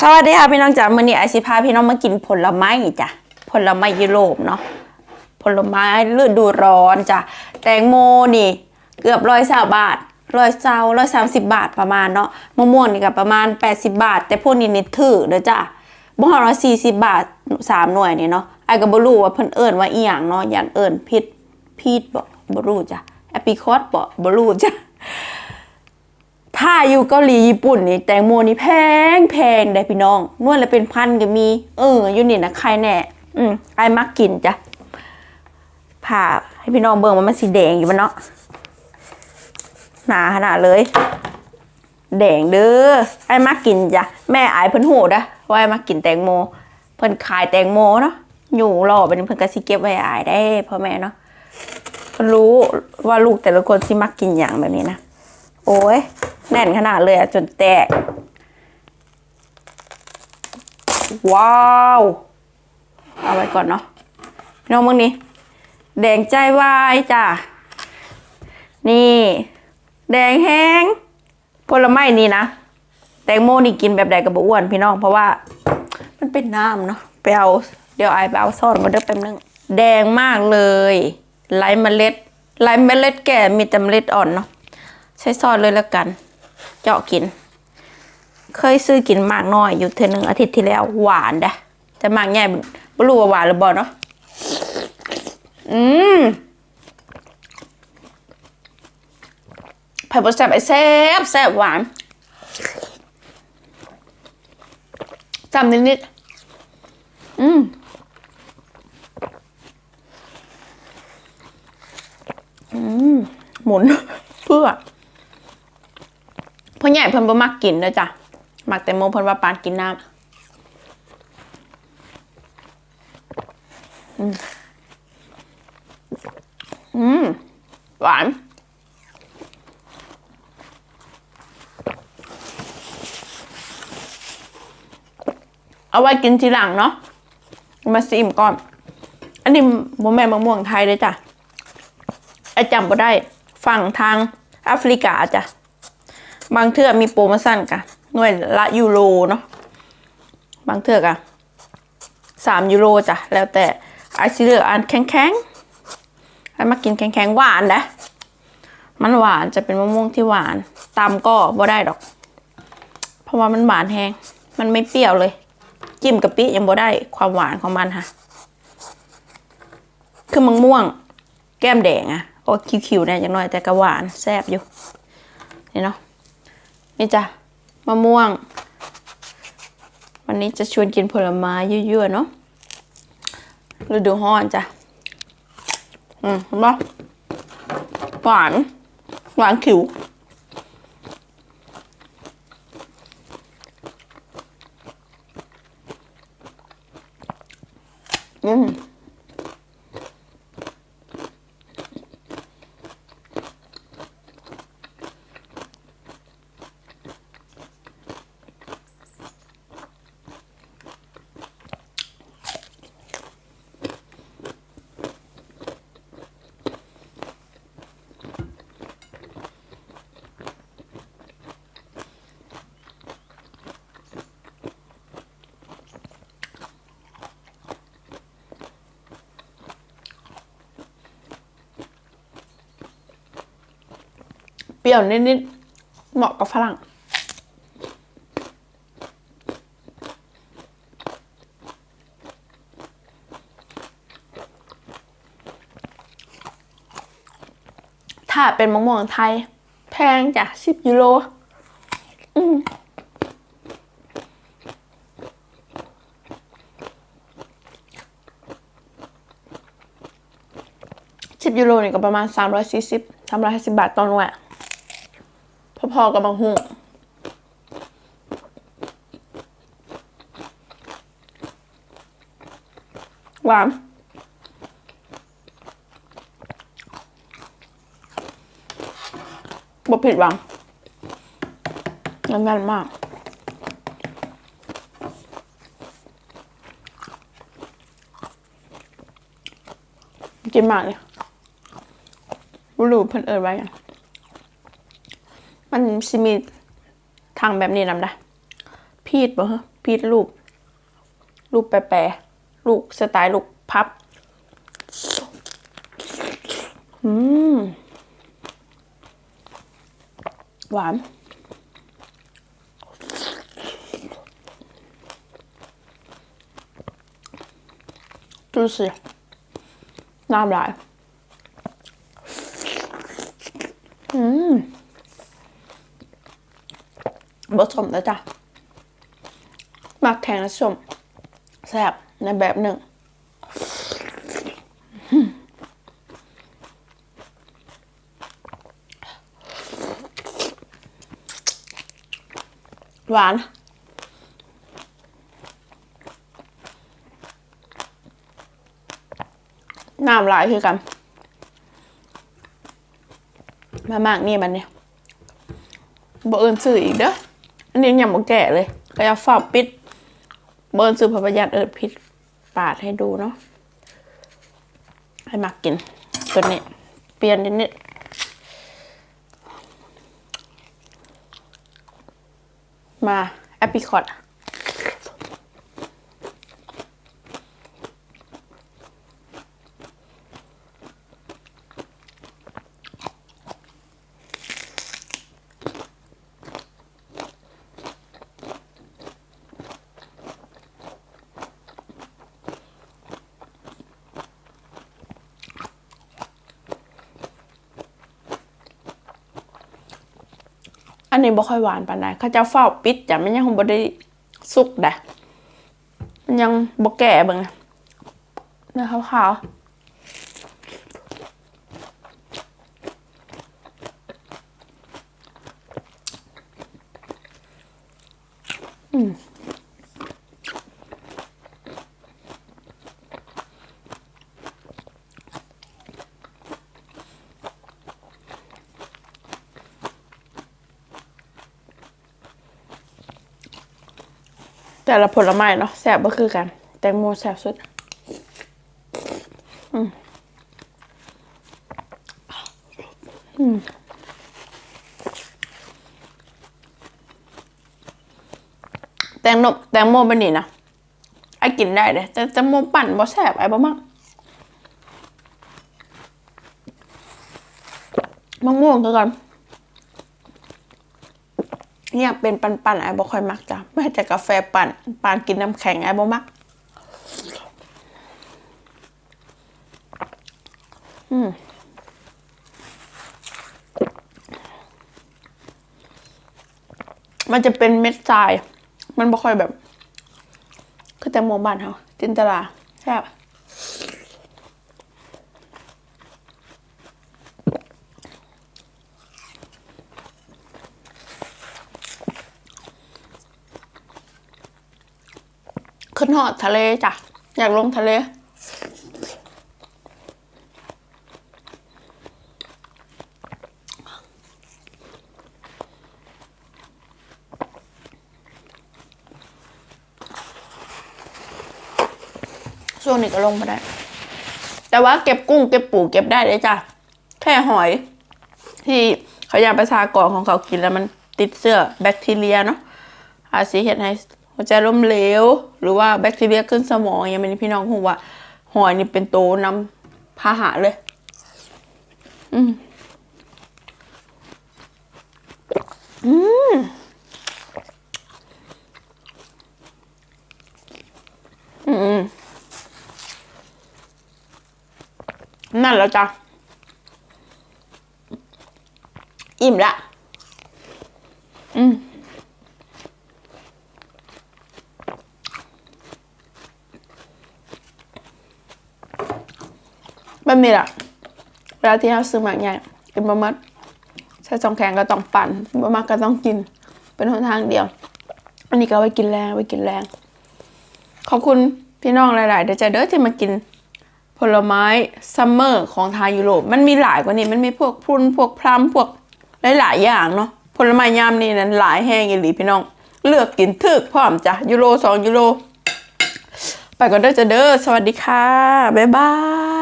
สวัสดีค่ะพี่น้องจ๋ามื้อนี้ไอซิพาพี่น้องมากินผลไม้จ้ะผลไม้ยุโรปเนาะผลไม้ฤดูร้อนจ้ะแตงโมนี่ เกือบร้อยสาบาทร้อยเซาร้อยสามสิบบาทประมาณเนาะมะม่วงนี่ก็ประมาณ80บาท แต่พวกนี้นี่ถือเด้อจ้ะบ่ฮอร้อยสี่สิบบาทสามหน่วยนี่เนาะไอ้ก็บ่รู้ว่าเพิ่นเอิ้นว่าอีหยังเนาะอยันเอิ้นผิดพีดบ่บรูจ้ะแอปริคอตบ่บรูจ้ะ ถ้าอยู่เกาหลีญี่ปุ่นนี่แตงโมนี่แพงแพงได้พี่น้องนวดละเป็นพันก็มี เอออยู่นี่นะใครแน่ อืมไอ้มักกินจ้ะผ่าให้พี่น้องเบิ่งว่ามันสีแดงอยู่มันเนาะหนาขนาดเลย แดงเด้อไอ้มักกินจ้ะแม่อายเพิ่นโหดอะว่าไอ้มักกินแตงโม เพิ่นขายแตงโมเนาะอยู่รอเป็นเพิ่นก็สิเก็บไว้อายได้พ่อแม่เนาะเพิ่นรู้ว่าลูกแต่ละคนสิมักกินอย่างแบบนี้นะโอ้ย แน่นขนาดเลยอะจนแตก ว้าว เอาไว้ก่อนเนาะพี่น้องมึงนี่แดงใจวายจ้ะ นี่ แดงแห้งผลไม้นี่นะ แตงโมนี่กินแบบใดกับบอ้วนพี่น้องเพราะว่า มันเป็นน้ำเนาะไปเอา เดี๋ยวไอไปเอาซ่อนมาเด้อแป๊บนึง แดงมากเลยไร้เมล็ดไร้เมล็ดแก่มีแต่เมล็ดอ่อนเนาะใช้ซอสเลยแล้วกัน เจาะกิน เคยซื้อกินหมากน้อยอยู่เทอหนึ่งอาทิตย์ที่แล้วหวานเด้แต่หมากใหญ่ไม่รู้ว่าหวานหรือบ่เนาะอืมไผ่บดแซ่บไอ้แซ่บแซ่บหวานจำนิดๆอืมอืมหมุนเพื่อ ใหญ่เพิ่นบ่มักกินเด้อจ้ะมักแต่โมเพิ่นว่าปานกินน้ำอืมอืมหวาน เอาไว้กินทีหลังเนาะ มาซิมก่อน อันนี้โมแม่มะม่วงไทยเลยจ้ะไอจำก็ได้ ฝั่งทางแอฟริกาจ้ะ บางเทือกมีโปรโมชั่นกะหน่วยละยูโรเนาะบางเทือกอะสามยูโรจ้ะแล้วแต่ไอซิเลือกอันแข็งๆไอมากินแข็งๆหวานนะมันหวานจะเป็นมะม่วงที่หวานตำก็บ่ได้ดอก เพราะว่ามันหวานแฮงมันไม่เปรี้ยวเลย จิ้มกะปิยังบ่ได้ความหวานของมันค่ะ คือมะม่วง แก้มแดงอะโอ้คิวๆเนี่ยจังหน่อยแต่ก็หวานแซ่บอยู่นี่เนาะ นี่จ้ะมะม่วง วันนี้จะชวนกินผลไม้ยั่วๆเนาะฤดูร้อนจ้ะ อืมเห็นปะหวาน หวานขิว อืม รี้ยวนิดๆ เหมาะกับฝรั่ง ถ้าเป็นมะม่วงไทย แพงจ้ะสิบยูโร อืมสิบยูโรนี่ก็ประมาณสามร้อยสี่สิบสามร้อยห้าสิบาทต่อหน่วย พอกับบางหูหวานบ่ผิดหวังแน่นมากกินมากเลยรูเพิ่นเอิดไว้อะ มันสิมีทางแบบนี้นำได้พีดบ่ฮะพีชลูก ลูกแปรๆลูกสไตล์ลูกพับ อืม หวานดูสิน้ำลาย อืม บสมแล้วจ้ะมักแทงและสมแซ่บในแบบหนึ่งหวาน น้ำลายคือกัน มามากนี่มันเนี่ยบ่เอิญซื้ออีกเด้อ อันนี้ยังบ่แก่เลยก็จะฝาปิดบ่เอิญซื้อพระประหยัดเอิดพิษปาดให้ดูเนาะให้มากิน ตัวนี้ เปลี่ยนนิดนิดมาแอป i ิคอต อันนี้บ่ค่อยหวานปานใดเขาเจะเฝ้าปิดจ้ะมันยังบ่ได้สุกดะมันยังบ่แก่เบิ่งนะเนื้อขาวๆอืม แต่ละผลไม้เนาะแซ่บบ่คือกัน แตงโมแซ่บสุดอืมอืมแตงโมแตงโมเป็นนี่นะไอ้กินได้เลยแต่แตงโมปั่นบ่แซ่บไอ้บ่มักมะม่วงคือกัน เนี่ยเป็นปั่นๆไอ้บ่ค่อยมักจ้ะแม้แต่กาแฟปั่นปานกินน้ำแข็งไอ้บ่มัก อืมมันจะเป็นเม็ดทราย มันบ่ค่อยแบบ คือแตงโมบ้านเขาจินตลาใช่บ ขึ้นหอดทะเลจ้ะ อยากลงทะเลช่วงนี้ก็ลงมาได้ แต่ว่าเก็บกุ้งเก็บปูเก็บได้เลยจ้ะ แค่หอย ที่เขายาประชากรของเขากินแล้วมันติดเสื้อแบคทีเรียเนาะอาจสิเหตุให้ หัวใจล้มเหลว หรือว่าแบคทีเรียขึ้นสมองอย่างนี้พี่น้องคงว่าหอยนี่เป็นโตวนำพาหะเลย อืมอืมอืมนั่นแล้วจ้ะ อิ่มละ อืม แบบนี้แหละเวลาที่เราซื้อหมากใหญ่กินบะมัดใช้สองแขนก็ต้องปั่นบะมัดก็ต้องกิน เป็นหนทางเดียว อันนี้ก็ไว้กินแรงไว้กินแรง ขอบคุณพี่น้องหลายๆเดี๋ยวจะเด้อที่มากินผลไม้ซัมเมอร์ของทางยุโรปมันมีหลายกว่านี้มันมีพวกพรุนพวกพลัมพวกหลายๆอย่างเนาะผลไม้ยามนี้นั้นหลายแห้งอีหลีพี่น้อง เลือกกินถึกพร้อมจ้ะยูโรสองยูโร ไปก่อนเด้อจะเด้อสวัสดีค่ะ บ๊ายบาย